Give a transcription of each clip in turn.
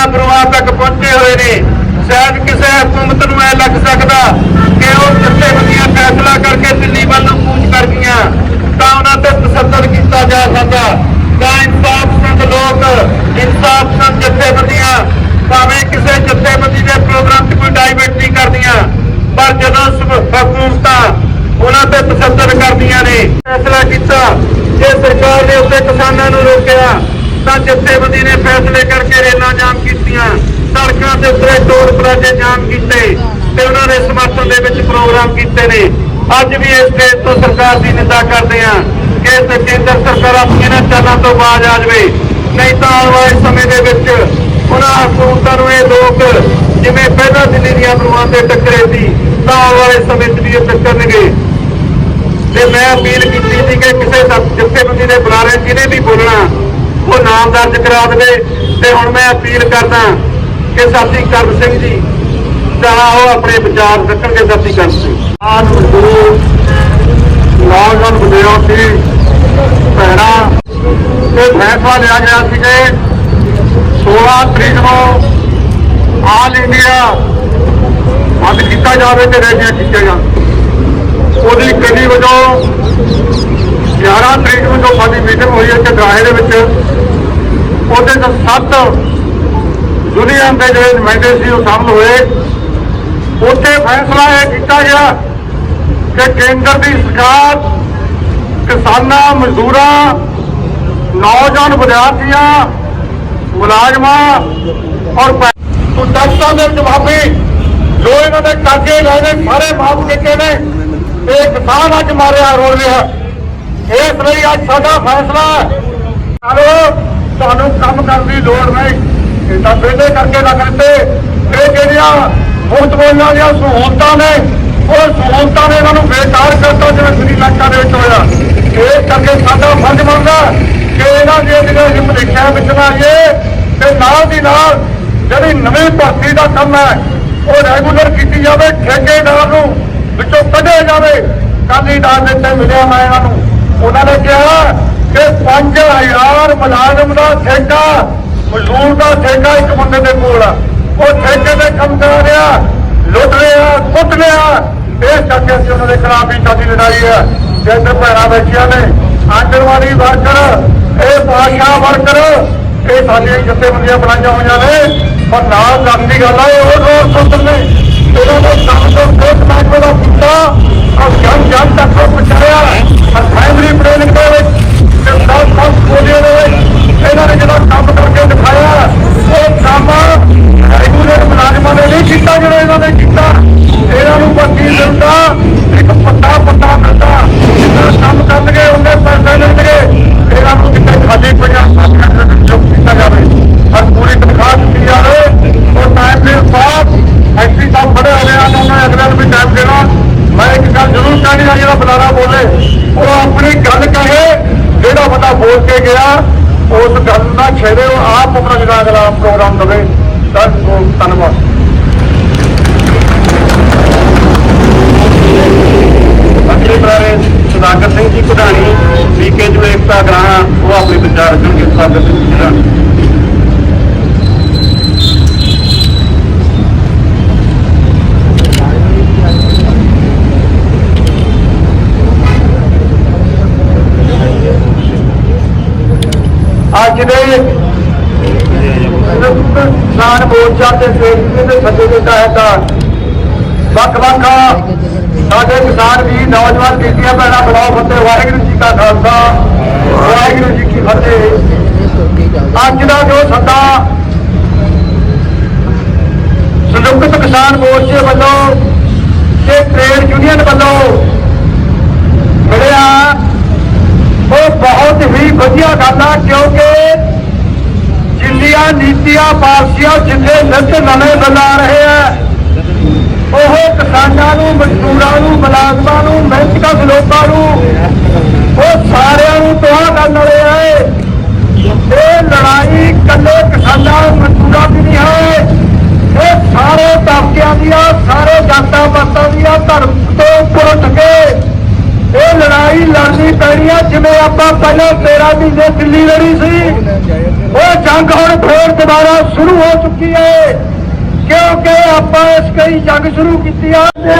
ਦੀਆਂ ਬਰੂਹਾਂ ਤੱਕ ਪਹੁੰਚੇ ਹੋਏ ਨੇ। ਸ਼ਾਇਦ ਕਿਸੇ ਹਕੂਮਤ ਨੂੰ ਐ ਲੱਗ ਸਕਦਾ ਕਿ ਉਹ ਜਥੇਬੰਦੀਆਂ ਫੈਸਲਾ ਕਰਕੇ ਦਿੱਲੀ ਵੱਲ ਨੂੰ ਕੂਚ ਕਰ ਗਈਆਂ। ਤਾਂ ਉਹਨਾਂ ਤੇ ਤਸੱਦਦ ਕੀਤਾ ਜਾ ਸਕਦਾ। ਤਾਂ ਇਨਸਾਫ ਸੰਦ ਲੋਕ, ਇਨਸਾਫ ਸੰਦ ਜਥੇਬੰਦੀਆਂ, ਭਾਵੇਂ ਕਿਸੇ ਜਥੇਬੰਦੀ ਦੇ ਪ੍ਰੋਗਰਾਮ 'ਚ ਕੋਈ ਡਾਇਵਰਟ ਨਹੀਂ ਕਰਦੀਆਂ, ਪਰ ਜਦੋਂ ਹਕੂਮਤਾਂ ਉਹਨਾਂ ਤੇ ਤਸੱਦਦ ਕਰਦੀਆਂ ਨੇ, ਫੈਸਲਾ ਕੀਤਾ, ਜੇ ਸਰਕਾਰ ਨੇ ਉੱਤੇ ਕਿਸਾਨਾਂ ਨੂੰ ਰੋਕਿਆ ਤਾਂ ਜਥੇਬੰਦੀ ਨੇ ਫੈਸਲੇ ਕਰਕੇ ਰੇਲਾਂ ਜਾਮ ਕੀਤੀਆਂ, ਸੜਕਾਂ ਦੇ ਉੱਤੇ ਟੋਲ ਪਲਾਜ਼ੇ ਜਾਮ ਕੀਤੇ ਤੇ ਉਹਨਾਂ ਦੇ ਸਮਰਥਨ ਦੇ ਵਿੱਚ ਪ੍ਰੋਗਰਾਮ ਕੀਤੇ ਨੇ। ਅੱਜ ਵੀ ਇਸ ਦੇਸ਼ ਤੋਂ ਸਰਕਾਰ ਦੀ ਨਿੰਦਾ ਕਰਦੇ ਆ ਕਿ ਕੇਂਦਰ ਸਰਕਾਰ ਆਪਣੀਆਂ ਚਾਲਾਂ ਤੋਂ ਬਾਜ਼ ਆ ਜਾਵੇ। ਨਹੀਂ ਤਾਂ ਆਉਣ ਵਾਲੇ ਸਮੇਂ ਦੇ ਵਿੱਚ ਉਹਨਾਂ ਹਕੂਮਤਾਂ ਨੂੰ ਇਹ ਲੋਕ ਜਿਵੇਂ ਪਹਿਲਾਂ ਦਿੱਲੀ ਦੀਆਂ ਬਰੂਹਾਂ ਤੇ ਟੱਕਰੇ ਸੀ, ਤਾਂ ਆਉਣ ਵਾਲੇ ਸਮੇਂ 'ਚ ਵੀ ਇਹ ਟੱਕਰਨਗੇ। ਤੇ ਮੈਂ ਅਪੀਲ ਕੀਤੀ ਸੀ ਕਿ ਕਿਸੇ ਜਥੇਬੰਦੀ ਦੇ ਬੁਲਾਰੇ ਜਿਹਨੇ ਵੀ ਬੋਲਣਾ ਦਰਜ ਕਰਾ ਦੇਵੇ ਤੇ ਹੁਣ ਮੈਂ ਅਪੀਲ ਕਰਦਾ ਕਿ ਸਾਥੀ ਕਰਮ ਸਿੰਘ ਜੀ, ਤਾਂ ਉਹ ਆਪਣੇ ਵਿਚਾਰ ਰੱਖਣਗੇ ਸਾਥੀ ਕਰਮ ਸਿੰਘ। ਆਜ ਮਜ਼ਦੂਰ ਨੌਜਵਾਨ ਵਿਦਿਆਰਥੀ ਭੈਣਾਂ ਇਹ ਫੈਸਲਾ ਲਿਆ ਗਿਆ ਸੀ ਕਿ 16 ਤਰੀਕ ਨੂੰ ਆਲ ਇੰਡੀਆ ਬੰਦ ਕੀਤਾ ਜਾਵੇ ਤੇ ਰੈਲੀਆਂ ਕੀਤੀਆਂ ਜਾਣ। ਉਹਦੀ ਕਦੀ ਵਜੋਂ 11 ਤਰੀਕ ਨੂੰ ਜੋ ਸਾਡੀ ਮੀਟਿੰਗ ਹੋਈ ਹੈ ਚੰਦਰਾਹੇ ਦੇ ਵਿੱਚ ਉਹਦੇ ਚ ਸੱਤ ਯੂਨੀਅਨ ਦੇ ਜਿਹੜੇ ਨੁਮਾਇੰਦੇ ਸੀ ਉਹ ਸ਼ਾਮਲ ਹੋਏ। ਉੱਥੇ ਫੈਸਲਾ ਇਹ ਕੀਤਾ ਗਿਆ ਕਿ ਕੇਂਦਰ ਦੀ ਸਰਕਾਰ ਕਿਸਾਨਾਂ, ਮਜ਼ਦੂਰਾਂ, ਨੌਜਵਾਨ ਵਿਦਿਆਰਥੀਆਂ, ਮੁਲਾਜ਼ਮਾਂ ਔਰ ਦਸਤਾਂ ਦੇ ਜਵਾਬੀ, ਜੋ ਇਹਨਾਂ ਦੇ ਕਰਜ਼ੇ ਲਏ ਨੇ, ਸਾਰੇ ਮਾਫ ਕੀਤੇ ਨੇ। ਇਹ ਕਿਸਾਨ ਅੱਜ ਮਾਰਿਆ ਰੋ ਰਿਹਾ। ਇਸ ਲਈ ਅੱਜ ਸਾਡਾ ਫੈਸਲਾ ਕਰੋ ਤੁਹਾਨੂੰ ਕੰਮ ਕਰਨ ਦੀ ਲੋੜ ਨਹੀਂ। ਤਾਂ ਵਿਹਲੇ ਕਰਕੇ ਨਾ ਕਰਦੇ ਇਹ ਜਿਹੜੀਆਂ ਮੁਫਤ ਬੋਲੀਆਂ ਦੀਆਂ ਸਹੂਲਤਾਂ ਨੇ, ਉਹ ਸਹੂਲਤਾਂ ਨੇ ਇਹਨਾਂ ਨੂੰ ਬੇਕਾਰ ਕਰਤਾ, ਜਿਵੇਂ ਸ੍ਰੀਲੰਕਾ ਦੇ ਵਿੱਚ ਹੋਇਆ। ਇਹ ਕਰਕੇ ਸਾਡਾ ਫਰਜ਼ ਬਣਦਾ ਕਿ ਇਹਨਾਂ ਦੀਆਂ ਜਿਹੜੀਆਂ ਹਿੰਮ ਵਿੱਚ ਨਾ ਆਈਏ ਤੇ ਨਾਲ ਦੀ ਨਾਲ ਜਿਹੜੀ ਨਵੀਂ ਭਰਤੀ ਦਾ ਕੰਮ ਹੈ, ਉਹ ਰੈਗੂਲਰ ਕੀਤੀ ਜਾਵੇ, ਠੇਕੇਦਾਰ ਨੂੰ ਵਿੱਚੋਂ ਕੱਢਿਆ ਜਾਵੇ। ਕਾਲੀ ਦਾਲ ਦੇ ਤੇ ਮਿਲਿਆ ਮੈਂ ਇਹਨਾਂ ਨੂੰ। ਉਹਨਾਂ ਨੇ ਕਿਹਾ ਕਿ 5000 ਮੁਲਾਜ਼ਮ ਦਾ ਠੇਕਾ ਮਜ਼ਦੂਰ ਦਾ ਠੇਕਾ ਇੱਕ ਬੰਦੇ ਦੇ ਕੋਲ ਆ। ਉਹ ਠੇਕੇ ਤੇ ਕੰਮ ਕਰ ਰਿਹਾ, ਲੁੱਟ ਰਿਹਾ, ਕੁੱਟ ਰਿਹਾ। ਇਹ ਕਰਕੇ ਅਸੀਂ ਉਹਨਾਂ ਦੇ ਖਿਲਾਫ ਹੀ ਸਾਡੀ ਲੜਾਈ ਹੈ ਜਿੱਥੇ ਭੈਣਾਂ ਬੈਠੀਆਂ ਨੇ, ਆਂਗਣਵਾੜੀ ਵਰਕਰ, ਇਹ ਭਾਸ਼ਾ ਵਰਕਰ, ਇਹ ਸਾਡੀਆਂ ਹੀ ਜਥੇਬੰਦੀਆਂ ਬਣਾਈਆਂ ਹੋਈਆਂ ਨੇ। ਪਰ ਨਾਲ ਕਰਨ ਦੀ ਗੱਲ ਹੈ ਉਹ ਲੋਕ ਸੁਣਦੇ ਨੇ। ਇਹਨਾਂ ਦੇ ਕੰਮ ਤੋਂ ਬਹੁਤ ਮਹਿਕਮੇ ਦਾ ਕੀਤਾ। ਇੱਕ ਗੱਲ ਆ ਜਿਹੜਾ ਬੁਲਾਰਾ ਬੋਲੇ ਉਹ ਆਪਣੀ ਗੱਲ ਕਹੇ, ਜਿਹੜਾ ਬੰਦਾ ਬੋਲ ਕੇ ਗਿਆ, ਉਸ ਗੱਲ ਦਾ ਛੇੜੇ ਉਹ ਆਪ ਆਪਣਾ ਜਿਹੜਾ ਅਗਲਾ ਪ੍ਰੋਗਰਾਮ ਦਵੇ। ਤਾਂ ਉਹ ਧੰਨਵਾਦ। ਅਗਲੇ ਬੁਲਾਰੇ ਸੁਦਾਗਰ ਸਿੰਘ ਜੀ ਕੁਢਾਣੀ ਵੀਕੇ ਜੋ ਏਕਤਾ ਗ੍ਰਾਹਾਂ, ਉਹ ਆਪਣੀ ਵਿਚਾਰ ਰੱਖਣਗੇ ਸੁਦਾਗਰ ਸਿੰਘ ਜੀ ਅੱਜ ਦੇ ਕਿਸਾਨ ਮੋਰਚਾ ਤੇ ਸੇਵਕੀ ਦੇ ਸੱਦੇ ਦੇ ਤਹਿਤ ਵੱਖ ਵੱਖ ਸਾਡੇ ਕਿਸਾਨ ਵੀ ਨੌਜਵਾਨ ਬੀਬੀਆਂ ਭੈਣਾਂ ਬਲਾਉ ਫਤਿਹ ਵਾਹਿਗੁਰੂ ਜੀ ਕਾ ਖਾਲਸਾ, ਵਾਹਿਗੁਰੂ ਜੀ ਕੀ ਫਤਿਹ। ਅੱਜ ਦਾ ਜੋ ਸੱਦਾ ਸੰਯੁਕਤ ਕਿਸਾਨ ਮੋਰਚੇ ਵੱਲੋਂ ਤੇ ਟ੍ਰੇਡ ਯੂਨੀਅਨ ਵੱਲੋਂ ਮਿਲਿਆ ਉਹ ਬਹੁਤ ਹੀ ਵਧੀਆ ਗੱਲ ਆ, ਕਿਉਂਕਿ ਜਿੰਨੀਆਂ ਨੀਤੀਆਂ ਪਾਲਸੀਆਂ ਜਿੰਨੇ ਨਿਤ ਨਵੇਂ ਬਣਾ ਰਹੇ ਆ, ਉਹ ਕਿਸਾਨਾਂ ਨੂੰ, ਮਜ਼ਦੂਰਾਂ ਨੂੰ, ਮੁਲਾਜ਼ਮਾਂ ਨੂੰ ਮਿਹਨਤਕਸ਼ ਲੋਕਾਂ ਨੂੰ, ਉਹ ਸਾਰਿਆਂ ਨੂੰ ਤਬਾਹ ਕਰਨ ਵਾਲੇ ਆ ਇਹ। ਲੜਾਈ ਕੱਲੇ ਕਿਸਾਨਾਂ, ਮਜ਼ਦੂਰਾਂ ਦੀ ਨਹੀਂ ਹੈ ਇਹ ਸਾਰੇ ਤਬਕਿਆਂ ਦੀਆਂ ਸਾਰੇ ਜਾਤਾਂ ਪਾਤਾਂ ਦੀਆਂ ਧਰਮ ਤੋਂ ਉੱਪਰ ਉੱਠ ਕੇ ਇਹ ਲੜਾਈ ਲੜਨੀ ਪੈਣੀ ਆ ਜਿਵੇਂ ਆਪਾਂ ਪਹਿਲਾਂ 13 ਮਹੀਨੇ ਦਿੱਲੀ ਲੜੀ ਸੀ, ਉਹ ਜੰਗ ਹੁਣ ਫੇਰ ਦੁਬਾਰਾ ਸ਼ੁਰੂ ਹੋ ਚੁੱਕੀ ਹੈ। ਕਿਉਂਕਿ ਆਪਾਂ ਇਸ ਕਈ ਜੰਗ ਸ਼ੁਰੂ ਕੀਤੀ ਆ। ਤੇ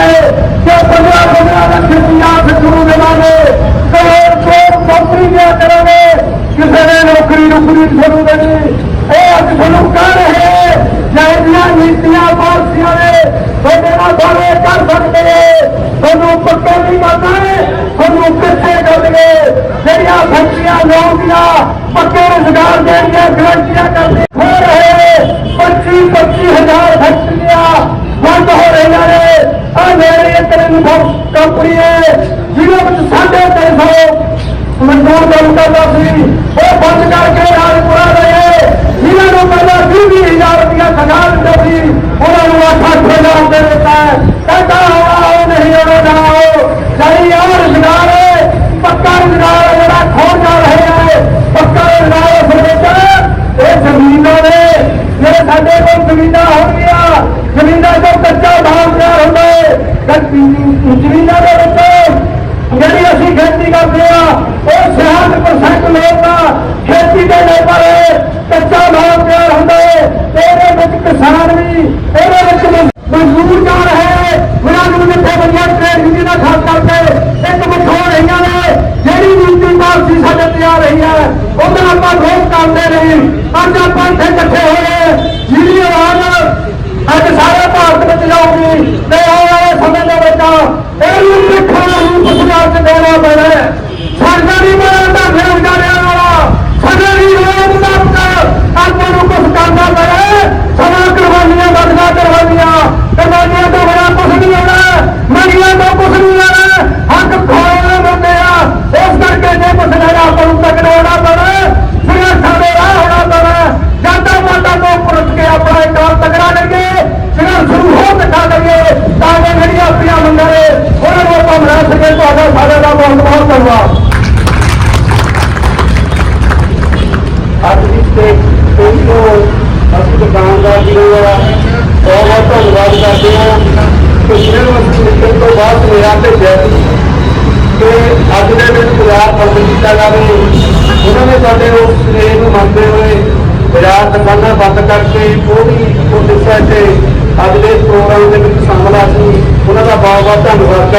ਜੇ ਪੰਦਰਾਂ ਪੰਦਰਾਂ ਲੱਖ ਸ਼ੁਰੂ ਦੇਵਾਂਗੇ। ਕਰੋੜ ਕਰੋੜ ਨੌਕਰੀ ਦਿਆ ਕਰਾਂਗੇ। ਕਿਸੇ ਨੇ ਨੌਕਰੀ ਨੌਕਰੀ ਤੁਹਾਨੂੰ ਦੇਣੀ। ਇਹ ਅੱਜ ਤੁਹਾਨੂੰ ਕਹਿ ਰਹੇ ਜਿਹੜੀਆਂ ਨੀਤੀਆਂ ਪਾਲਸੀਆਂ ਨਾਲ ਸਾਰੇ ਕਰ ਸਕਦੇ ਨੇ। ਤੁਹਾਨੂੰ ਪੱਕੇ ਨਹੀਂ ਕਰਨਾ ਤੁਹਾਨੂੰ ਕਿੱਥੇ ਕਰਨਗੇ ਜਿਹੜੀਆਂ ਫੈਕਟਰੀਆਂ ਲਾਉਂਦੀਆਂ ਪੱਕੇ ਰੁਜ਼ਗਾਰ ਦੇਣੀਆਂ ਗਰੰਟੀਆਂ ਕਰਦੇ ਹੋ ਰਹੇ 25 25 ਹਜ਼ਾਰ ਫੈਕਟਰੀਆਂ ਬੰਦ ਹੋ ਰਹੀਆਂ ਨੇ। ਆ ਮੇਰੀ ਇੱਕ ਕੰਪਨੀ ਹੈ। ਜਿਹਦੇ ਵਿੱਚ ਸਾਢੇ ਤਿੰਨ ਸੌ ਮਜ਼ਦੂਰ ਕੰਮ ਕਰਦਾ ਸੀ। ਉਹ ਬੰਦ ਕਰਕੇ ਰਾਜ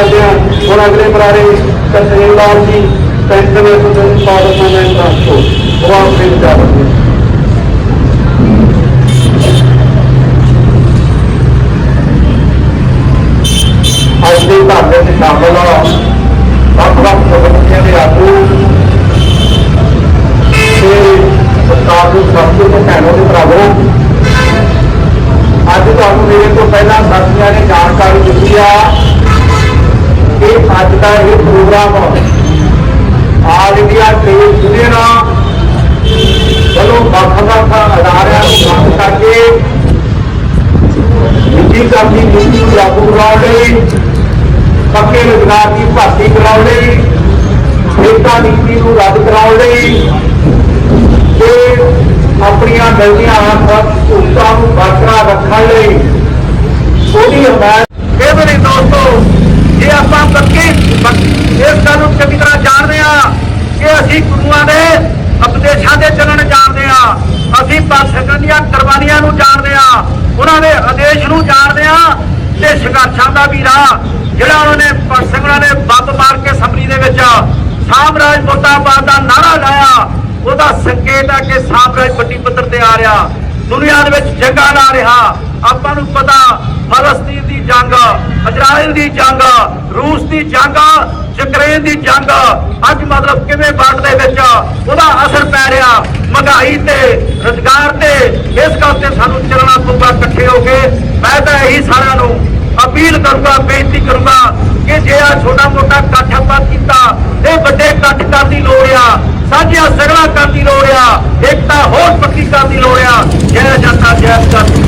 ਕਰਦੇ ਹਾਂ। ਹੁਣ ਅਗਲੇ ਬੁਲਾਰੇ ਤਸਲੀਮ ਜੀ। ਪੈਂਟਨ ਐਸੋਸੀਏਸ਼ਨ ਪਾਰਲੀਮੈਂਟ ਟ੍ਰਾਂਸਪੋਰਟ ਉਹ ਆਪਣੇ ਵਿਚਾਰ ਅੱਜ ਦੇ ਧਰਨੇ ਵਿੱਚ ਸ਼ਾਮਲ ਵੱਖ ਵੱਖ ਸੰਗਠਨਾਂ ਦੇ ਆਗੂ। ਤੇ ਸਰਕਾਰ ਨੂੰ ਸਭ ਤੋਂ ਭੈਣੋਂ ਦੇ ਭਰਾਵੋ। ਅੱਜ ਤੁਹਾਨੂੰ ਮੇਰੇ ਤੋਂ ਪਹਿਲਾਂ ਸਾਥੀਆਂ ਨੇ ਜਾਣਕਾਰੀ ਦਿੱਤੀ ਆ। ਅੱਜ ਦਾ ਇਹ program all India trade union ਵੱਲੋਂ ਵੱਖ ਵੱਖ ਅਦਾਰਿਆਂ ਨੂੰ ਬੰਦ ਕਰਕੇ ਨਿੱਜੀ ਕਰਨੀ ਨੀਤੀ ਨੂੰ ਲਾਗੂ ਕਰਾਉਣ ਲਈ, ਪੱਕੇ ਰੁਜ਼ਗਾਰ ਦੀ ਭਰਤੀ ਕਰਾਉਣ ਲਈ ਏਕਤਾ ਨੀਤੀ ਨੂੰ ਰੱਦ ਕਰਾਉਣ ਲਈ ਤੇ ਆਪਣੀਆਂ ਮਿਲਦੀਆਂ ਹੱਕ ਸਹੂਲਤਾਂ ਨੂੰ ਬਰਕਰਾਰ ਰੱਖਣ ਲਈ ਉਹਦੀ ਹਮਾਇਤ ਇਹ ਮੇਰੇ ਦੋਸਤੋ ਜੇ ਇਸ ਗੱਲ ਨੂੰ ਚੰਗੀ ਤਰ੍ਹਾਂ ਜਾਣਦੇ ਆ ਕਿ ਅਸੀਂ ਗੁਰੂਆਂ ਦੇ ਉਪਦੇਸ਼ਾਂ ਦੇ ਚੱਲਣ ਜਾਣਦੇ ਆ ਅਸੀਂ ਪਾਕਿਸਤਾਨ ਦੀਆਂ ਕੁਰਬਾਨੀਆਂ ਨੂੰ ਜਾਣਦੇ ਆ ਉਹਨਾਂ ਦੇ ਆਦੇਸ਼ ਨੂੰ ਜਾਣਦੇ ਆ ਤੇ ਸੰਘਰਸ਼ਾਂ ਦਾ ਵੀ ਰਾਹ ਜਿਹੜਾ ਉਹਨਾਂ ਨੇ ਭਗਤ ਸਿੰਘ ਹੋਰਾਂ ਨੇ ਬੰਬ ਮਾਰ ਕੇ ਸੰਭਲੀ ਦੇ ਵਿੱਚ ਸਾਮਰਾਜ ਮੁਰਦਾਬਾਦ ਦਾ ਨਾਰਾ ਲਾਇਆ, ਉਹਦਾ ਸੰਕੇਤ ਹੈ ਕਿ ਸਾਮਰਾਜ ਵੱਡੀ ਪੱਧਰ ਤੇ ਆ ਰਿਹਾ। ਦੁਨੀਆ ਦੇ ਵਿੱਚ ਜੰਗਾਂ ਲਾ ਰਿਹਾ। ਆਪਾਂ ਨੂੰ ਪਤਾ ਫਲਸਤੀਨ ਦੀ ਜੰਗ ਇਜ਼ਰਾਈਲ ਦੀ ਜੰਗ, ਰੂਸ ਦੀ ਜੰਗ, ਯੂਕਰੇਨ ਦੀ ਜੰਗ, ਅੱਜ ਮਤਲਬ ਕਿਵੇਂ ਵਰਲਡ ਦੇ ਵਿੱਚ ਉਹਦਾ ਅਸਰ ਪੈ ਰਿਹਾ, ਮਹਿੰਗਾਈ ਤੇ, ਰੁਜ਼ਗਾਰ ਤੇ, ਇਸ ਕਰਕੇ ਸਾਨੂੰ ਚੱਲਣਾ ਪਊਗਾ ਇਕੱਠੇ ਹੋ ਕੇ। ਮੈਂ ਤਾਂ ਇਹੀ ਸਾਰਿਆਂ ਨੂੰ ਅਪੀਲ ਕਰੂੰਗਾ, ਬੇਨਤੀ ਕਰੂੰਗਾ ਕਿ ਜੇ ਆ ਛੋਟਾ ਮੋਟਾ ਇਕੱਠ ਆਪਾਂ ਕੀਤਾ, ਇਹ ਵੱਡੇ ਇਕੱਠ ਕਰਨ ਦੀ ਲੋੜ ਆ, ਸਾਂਝੀਆਂ ਸਗਲਾ ਕਰਨ ਦੀ ਲੋੜ ਆ ਏਕਤਾ ਹੋਰ ਪੱਕੀ ਕਰਨ ਦੀ ਲੋੜ ਆ, ਜੈ ਜਨਤਾ, ਜੈ ਕਰਨੀ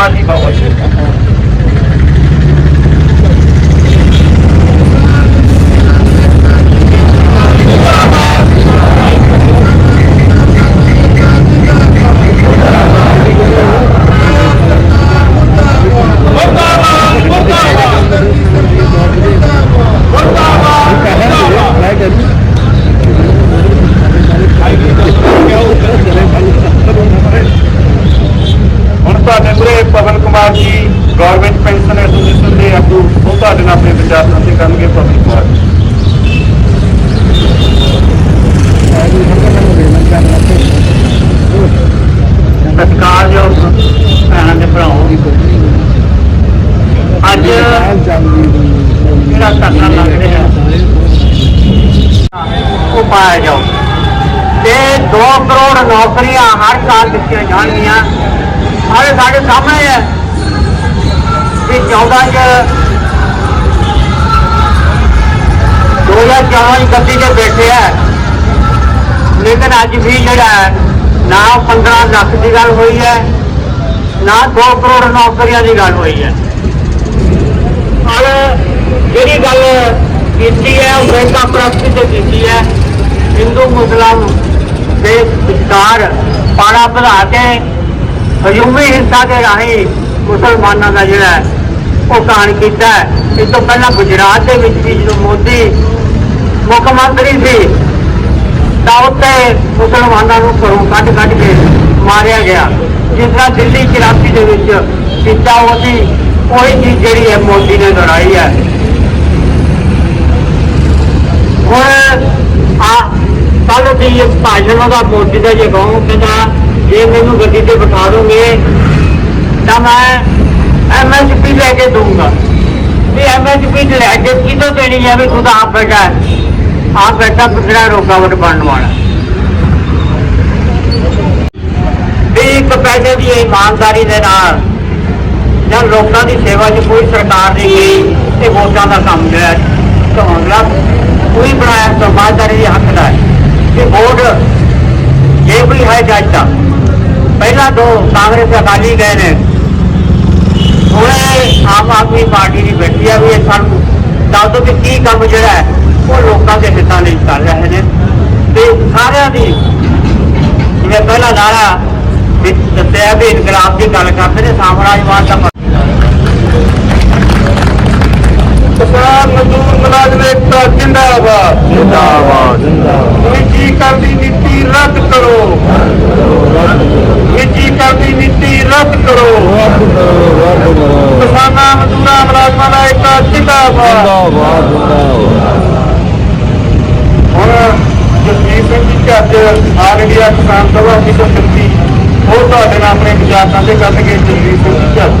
ਧੰਨਵਾਦ ਜੀ ਬਹੁਤ ਮੁਰਦਾਬਾਦ ਸਾਡੇ ਸਾਹਮਣੇ ਹੈ ਕਿ 14 ਚ 2014 ਦੀ ਗੱਦੀ ਤੇ ਬੈਠੇ ਹੈ ਲੇਕਿਨ ਅੱਜ ਵੀ ਜਿਹੜਾ ਹੈ, ਨਾ 15 ਲੱਖ ਦੀ ਗੱਲ ਹੋਈ ਹੈ ਨਾ 2 ਕਰੋੜ ਨੌਕਰੀਆਂ ਦੀ ਗੱਲ ਹੋਈ ਹੈ। ਔਰ ਜਿਹੜੀ ਗੱਲ ਕੀਤੀ ਹੈ ਉਹ ਬੈਂਕਾਂ ਪ੍ਰਸਤੀ ਤੇ ਕੀਤੀ ਹੈ ਹਿੰਦੂ ਮੁਸਲਮ ਦੇ ਵਿਚਕਾਰ ਪਾੜਾ ਵਧਾ ਕੇ ਹਜੂਮੀ ਹਿੰਸਾ ਦੇ ਰਾਹੀਂ ਮੁਸਲਮਾਨਾਂ ਦਾ ਜਿਹੜਾ ਹੈ, ਉਹ ਕਾਣ ਕੀਤਾ ਇਸ ਤੋਂ ਪਹਿਲਾਂ ਗੁਜਰਾਤ ਦੇ ਵਿੱਚ ਵੀ ਜਦੋਂ ਮੋਦੀ ਮੁੱਖ ਮੰਤਰੀ ਸੀ ਤਾਂ ਉੱਥੇ ਮੁਸਲਮਾਨਾਂ ਨੂੰ ਘਰੋਂ ਕੱਢ ਕੱਢ ਕੇ ਮਾਰਿਆ ਗਿਆ। ਜਿਸ ਤਰ੍ਹਾਂ ਦਿੱਲੀ 84 ਦੇ ਵਿੱਚ ਕੀਤਾ ਉਹਦੀ ਉਹੀ ਚੀਜ਼ ਜਿਹੜੀ ਹੈ ਮੋਦੀ ਨੇ ਲੜਾਈ ਹੈ। ਹੁਣ ਆ ਕੱਲ ਦੀ ਭਾਸ਼ਣ ਉਹਦਾ ਮੋਦੀ ਦਾ ਜੇ ਕਹੂੰ ਕਹਿੰਦਾ ਜੇ ਮੈਨੂੰ ਗੱਡੀ ਤੇ ਬਿਠਾ ਦੋਗੇ ਤਾਂ ਮੈਂ ਐਮਐਸਪੀ ਲੈ ਕੇ ਦੂੰਗਾ ਵੀ ਐਮਐਸਪੀ ਲੈ ਕੇ ਕਿਦੋਂ ਦੇਣੀ ਹੈ ਵੀ ਖੁਦ ਆਪ ਬੈਠਾ ਆਪ ਬੈਠਾ ਪਿਛੜਾ ਰੁਕਾਵਟ ਬਣਨ ਵਾਲਾ? ਵੀ ਇੱਕ ਪੈਸੇ ਦੀ ਇਮਾਨਦਾਰੀ ਦੇ ਨਾਲ ਜਾਂ ਲੋਕਾਂ ਦੀ ਸੇਵਾ 'ਚ ਕੋਈ ਸਰਕਾਰ ਨਹੀਂ ਗਈ ਤੇ ਵੋਟਾਂ ਦਾ ਕੰਮ ਜਿਹੜਾ ਹੈ, ਧੌਂਦਲਾ ਕੋਈ ਬਣਾਇਆ ਸਮਾਜਦਾਰੀ ਦੇ ਹੱਕ ਦਾ ਹੈ। ਕਿ ਵੋਟ ਜੇ ਕੋਈ ਹੈ ਜੱਜ ਦਾ ਪਹਿਲਾਂ ਦੋ ਕਾਂਗਰਸ ਅਕਾਲੀ ਗਏ ਨੇ। ਹੁਣੇ ਆਮ ਆਦਮੀ ਪਾਰਟੀ ਦੀ ਬੈਠੀ ਆ ਵੀ ਇਹ ਸਾਨੂੰ ਦੱਸ ਦੋ ਕਿ ਕੀ ਕੰਮ ਜਿਹੜਾ ਹੈ, ਉਹ ਲੋਕਾਂ ਦੇ ਹਿੱਤਾਂ ਲਈ ਕਰ ਰਹੇ ਨੇ। ਤੇ ਸਾਰਿਆਂ ਦੀ ਜਿਵੇਂ ਪਹਿਲਾ ਨਾਰਾ ਦੱਸਿਆ ਵੀ ਇਨਕਲਾਬ ਦੀ ਗੱਲ ਕਰਦੇ ਨੇ ਸਾਮਰਾਜਵਾਦ ਦਾ ਕਿਸਾਨ ਮਜ਼ਦੂਰ ਮੁਲਾਜ਼ਮ ਏਕਤਾ ਜਿੰਦਾਬਾਦ। ਜਿੰਦਾਬਾਦ ਜਿੰਦਾਬਾਦ। ਨਿੱਜੀਕਰਨ ਦੀ ਨੀਤੀ ਰੱਦ ਕਰੋ? ਨਿੱਜੀਕਰਨ ਦੀ ਨੀਤੀ ਰੱਦ ਕਰੋ? ਕਰੋ ਕਰੋ। ਕਿਸਾਨਾਂ ਮਜ਼ਦੂਰਾਂ ਮੁਲਾਜ਼ਮਾਂ ਦਾ ਏਕਤਾ ਜਿੰਦਾਬਾਦ। ਜਿੰਦਾਬਾਦ ਜਿੰਦਾਬਾਦ। ਹੁਣ ਜਸਜੀਤ ਸਿੰਘ ਜੀ ਚੱਜ ਆਲ ਇੰਡੀਆ ਕਿਸਾਨ ਸਭਾ ਦੀ ਸੰਸਦੀ ਉਹ ਤੁਹਾਡੇ ਨਾਲ ਆਪਣੇ ਵਿਚਾਰ ਸਾਂਝੇ ਕਰਨਗੇ ਜਸਜੀਤ ਸਿੰਘ ਜੀ ਚੱਜ